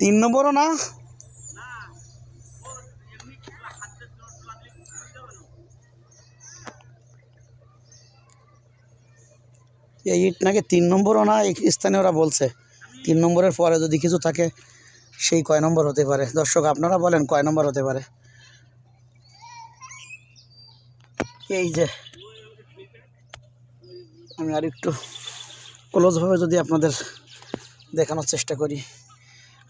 তিন নম্বরও না? এই ইট নাকি তিন নম্বরও না? এই ওরা বলছে। তিন নম্বরের পরে যদি কিছু থাকে, সেই কয় নম্বর হতে পারে। দর্শক, আপনারা বলেন কয় নম্বর হতে পারে। এই যে, আমি আর একটু ক্লোজভাবে যদি আপনাদের দেখানোর চেষ্টা করি।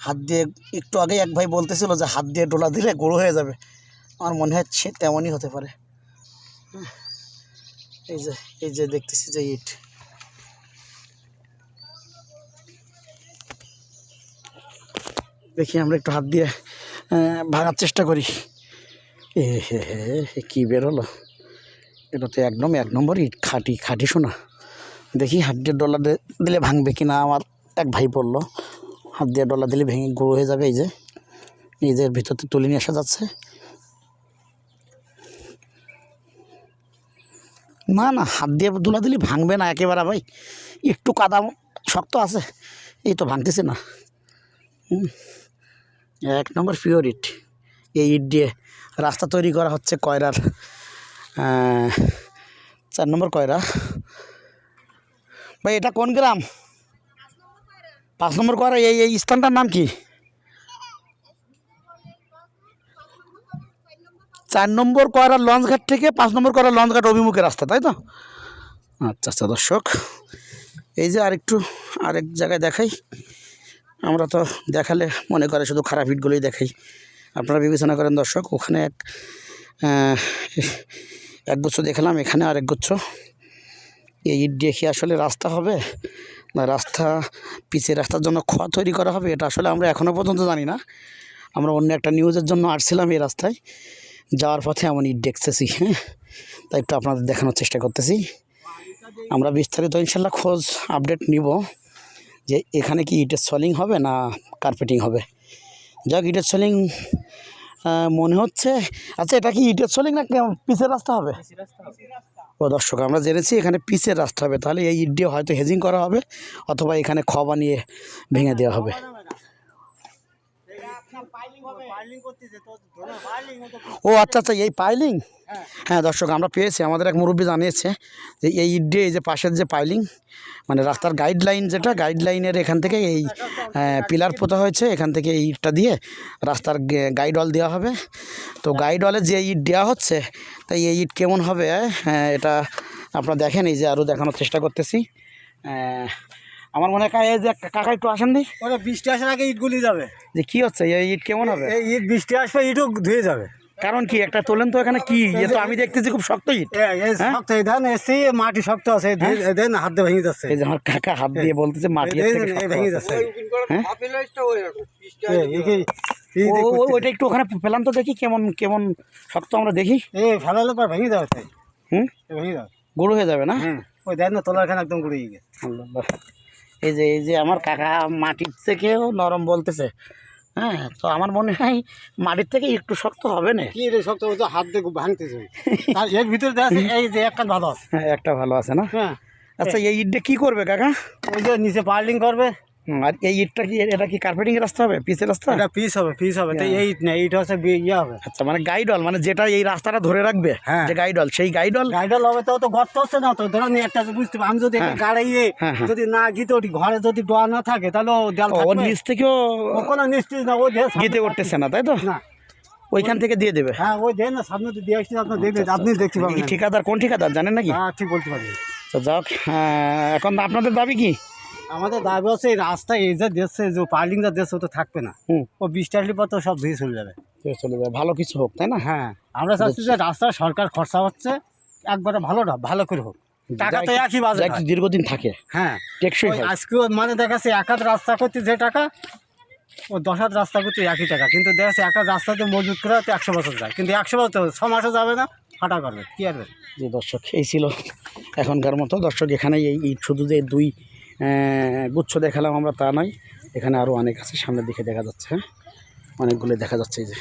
হাত দিয়ে একটু আগে এক ভাই বলতেছিল যে হাত দিয়ে ডোলা দিলে গুঁড়ো হয়ে যাবে। আমার মনে হচ্ছে তেমনই হতে পারে। এই যে এই যে দেখতেছি যে ইট। দেখি আমরা একটু হাত দিয়ে ভাঙার চেষ্টা করি। এ হে হে কী বেরোলো এটা তো একদম এক নম্বর ইট। খাটি খাটি শোনা দেখি হাত দিয়ে ডলা দিলে ভাঙবে কি না আমার এক ভাই বলল। হাত দিয়ে ডলা দিলে ভেঙে গুঁড়ো হয়ে যাবে এই যে। নিজের যে ভিতর থেকে তুলে নিয়ে আসা যাচ্ছে। না না, হাত দিয়ে দুলা দিলে ভাঙবে না একেবারে ভাই। একটু কাদা শক্ত আছে, এই তো ভাঙতেছে না। এক নম্বর পিওর ইট। এই ইট দিয়ে রাস্তা তৈরি করা হচ্ছে কয়রার চার নম্বর কয়রা। ভাই, এটা কোন গ্রাম? পাঁচ নম্বর কয়রা, এই এই স্থানটার নাম কি? চার নম্বর কয়রা লঞ্চঘাট থেকে পাঁচ নম্বর কয়রা লঞ্চঘাট অভিমুখে রাস্তা, তাই তো? আচ্ছা আচ্ছা দর্শক, এই যে আরেকটু, আরেক জায়গায় দেখাই। আমরা তো দেখালে মনে করে শুধু খারাপ ইটগুলোই দেখাই। আপনারা বিবেচনা করেন দর্শক, ওখানে এক এক গুচ্ছ দেখলাম, এখানে আরেক গুচ্ছ। এই ইট কি আসলে রাস্তা হবে? রাস্তা, পিচের রাস্তার জন্য খোয়া তৈরি করা হবে, এটা আসলে আমরা এখনও পর্যন্ত জানি না। আমরা অন্য একটা নিউজের জন্য আসছিলাম এই রাস্তায়। যাওয়ার পথে এমন ইট দেখতেছি হ্যাঁ। তাই একটু আপনাদের দেখানোর চেষ্টা করতেছি। আমরা বিস্তারিত ইনশাল্লাহ খোঁজ আপডেট নিব যে এখানে কি ইটের সলিং হবে না কার্পেটিং হবে। যাক, ইটের সলিং মনে হচ্ছে। আচ্ছা এটা কি ইটের সলিং না পিচের রাস্তা হবে? ও দর্শক, আমরা জেনেছি এখানে পিচের রাস্তা হবে। তাহলে এই ইট দিয়ে হয়তো হেজিং করা হবে, অথবা এখানে খ বানিয়ে ভেঙে দেওয়া হবে। ও আচ্ছা আচ্ছা এই পাইলিং হ্যাঁ। দর্শক আমরা পেয়েছি। আমাদের এক মুরব্বী জানিয়েছে যে এই ইট দিয়ে এই যে পাশের যে পাইলিং মানে রাস্তার গাইডলাইন যেটা গাইডলাইনের এখান থেকে এই পিলার পোতা হয়েছে। এখান থেকে এই ইটটা দিয়ে রাস্তার গাইড অল দেওয়া হবে। তো গাইড অলে যে ইট দেওয়া হচ্ছে তাই এই ইট কেমন হবে? হ্যাঁ, এটা আপনারা দেখেন। এই যে আরও দেখানোর চেষ্টা করতেছি। আমার মনে হয় এই যে কাকা একটু আসেন দি। ওরা বৃষ্টি আসার আগে ইট গুলি যাবে। যে কি হচ্ছে? এই ইট কেমন হবে? এই ইট বৃষ্টি আসবে ইটও ধুয়ে যাবে। কারণ কি একটা তোলেন তো এখানে কি? এ তো আমি দেখতেছি খুব শক্ত ইট। হ্যাঁ? শক্ত এই ধান এসে মাটি শক্ত আছে দেন হাত দিয়ে ভেঙে যাচ্ছে। এই যে আমার কাকা হাত দিয়ে বলতেছে মাটি ভেঙে যাচ্ছে। হ্যাঁ? এই, এই কি- এই ও, যে ও, করতে- ওইটা একটু ওখানে পেলাম তো দেখি কেমন কেমন শক্ত আমরা দেখি। এই ফেলালে পর ভেঙে যাবে তাই। হুম? ভেঙে যাবে। গুঁড়ো হয়ে যাবে না? ওই দেন না তোলার খানে একদম গুড়িয়ে গেছে। আল্লাহ। এই যে এই যে আমার কাকা মাটির থেকেও নরম বলতেছে। হ্যাঁ তো আমার মনে হয় মাটির থেকে একটু শক্ত হবে না। কি রে শক্ত তো হাত দিয়ে ভাঙতেছে। আর এর ভিতরে এই যে একটা ভালো আছে। হ্যাঁ একটা ভালো আছে না? হ্যাঁ। আচ্ছা এই ইটটা কী করবে কাকা? ওই যে নিচে পার্লিং করবে। আর এই ইটটা কি এটা কি কার্পেটিং এর রাস্তা হবে? পিচের রাস্তা? এটা পিস হবে পিস হবে। তো এই ইট না এইট হচ্ছে ইয়ে হবে। আচ্ছা মানে গাইডল মানে যেটা এই রাস্তাটা ধরে রাখবে হ্যাঁ। যে গাইডল সেই গাইডল গাইডল হবে তো তো গর্ত হচ্ছে না তো ধরুন একটা বুঝতে আমি যদি একটা হ্যাঁ, হ্যাঁ। যদি না গিতে ওটি ঘরে যদি ডোয়া না থাকে তাহলে ও দেয়াল থাকবে? নিচ থেকেও ও কোনো নিশ্চিত না ও গিতে উঠতেছে না তাই তো? না। ওইখান থেকে দিয়ে দেবে? হ্যাঁ ওই দেন না সামনে তো দিয়ে আসছি আপনি দেখবেন আপনি দেখতে পাবেন ঠিকাদার কোন ঠিকাদার জানেন নাকি? হ্যাঁ ঠিক বলতে পারবেন। তো যাক এখন আপনাদের দাবি কি? আমাদের দাবি হচ্ছে এই রাস্তা এই যে দেশে যে পার্লিং যা ও তো থাকবে না। ও বৃষ্টি আসলে পর তো সব ধুয়ে চলে যাবে। চলে যাবে। ভালো কিছু হোক তাই না? হ্যাঁ আমরা চাচ্ছি যে রাস্তা সরকার খরচা হচ্ছে একবারে ভালো না ভালো করে হোক। টাকা তো একই বাজে একটু দীর্ঘদিন থাকে। হ্যাঁ। টেকসই আজকে মানে দেখাচ্ছে এক হাত রাস্তা করতে যে টাকা ও দশ হাত রাস্তা করতে একই টাকা। কিন্তু দেখাচ্ছে এক হাত রাস্তাতে মজুত করে তো একশো বছর যায়। কিন্তু একশো বছর ছ মাসে যাবে না ফাটা করবে। কী আর যে দর্শক এই ছিল এখনকার মতো। দর্শক এখানে এই শুধু যে দুই গুচ্ছ দেখালাম আমরা তা নয়। এখানে আরও অনেক আছে, সামনের দিকে দেখা যাচ্ছে। অনেকগুলি দেখা যাচ্ছে যে।